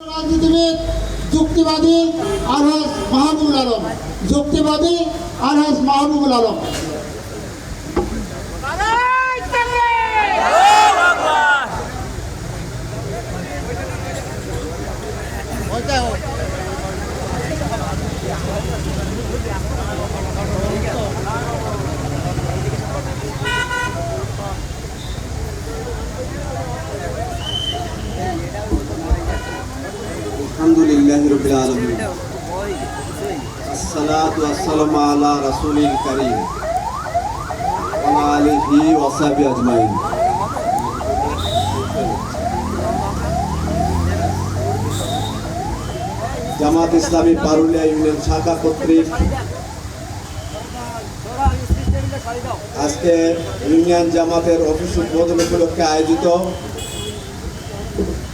রাজনীতিবিদ যুক্তিবাদী আরহাস মাহবুবুল আলম। যুক্তিবাদী আরহাস মাহবুবুল আলম। আলহামদুলিল্লাহ রবিল আলমী আসসালাতু আসসালাম আলা রাসুলিল করিম। আলিহি ওয়াসাবি আজমাইন। জামাত ইসলামী পারুলিয়া ইউনিয়ন শাখা কর্তৃক আজকে ইউনিয়ন জামাতের অফিস উদ্বোধন উপলক্ষে আয়োজিত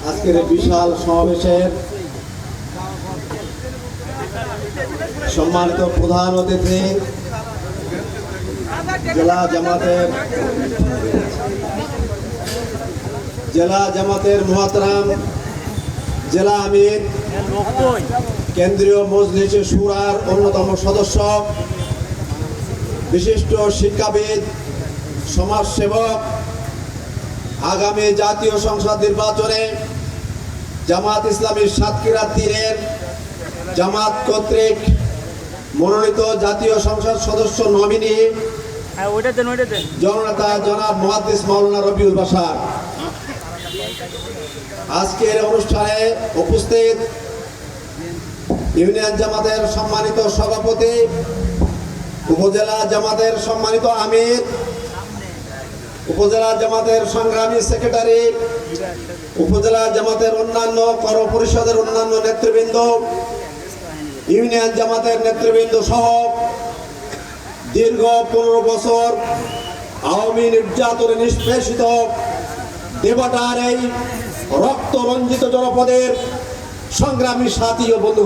আজকের বিশাল সমাবেশের সম্মানিত প্রধান অতিথি, জেলা জামাতের জেলা জামাতের মহাতরাম, জেলা আমির, কেন্দ্রীয় মজলিসে সুরার অন্যতম সদস্য, বিশিষ্ট শিক্ষাবিদ, সমাজসেবক, আগামী জাতীয় সংসদ নির্বাচনে জামাত ইসলামী সাতক্ষীরা তীরের জামাত কর্তৃক মনোনীত জাতীয় সংসদ সদস্য নমিনি হ্যাঁ জননেতা জনাব মহাদিস মাওলানা রবিউল বাসার আজকের অনুষ্ঠানে উপস্থিত ইউনিয়ন জামাতের সম্মানিত সভাপতি উপজেলা জামাতের সম্মানিত আমির উপজেলা জামাতের সংগ্রামী সেক্রেটারি উপজেলা জামাতের অন্যান্য কর পরিষদের অন্যান্য নেতৃবৃন্দ ইউনিয়ন জামাতের নেতৃবৃন্দ সহ দীর্ঘ পনেরো বছর আওয়ামী নির্যাতনে নিষ্পেষিত দেবতার এই রক্তরঞ্জিত জনপদের সংগ্রামী সাথী ও বন্ধু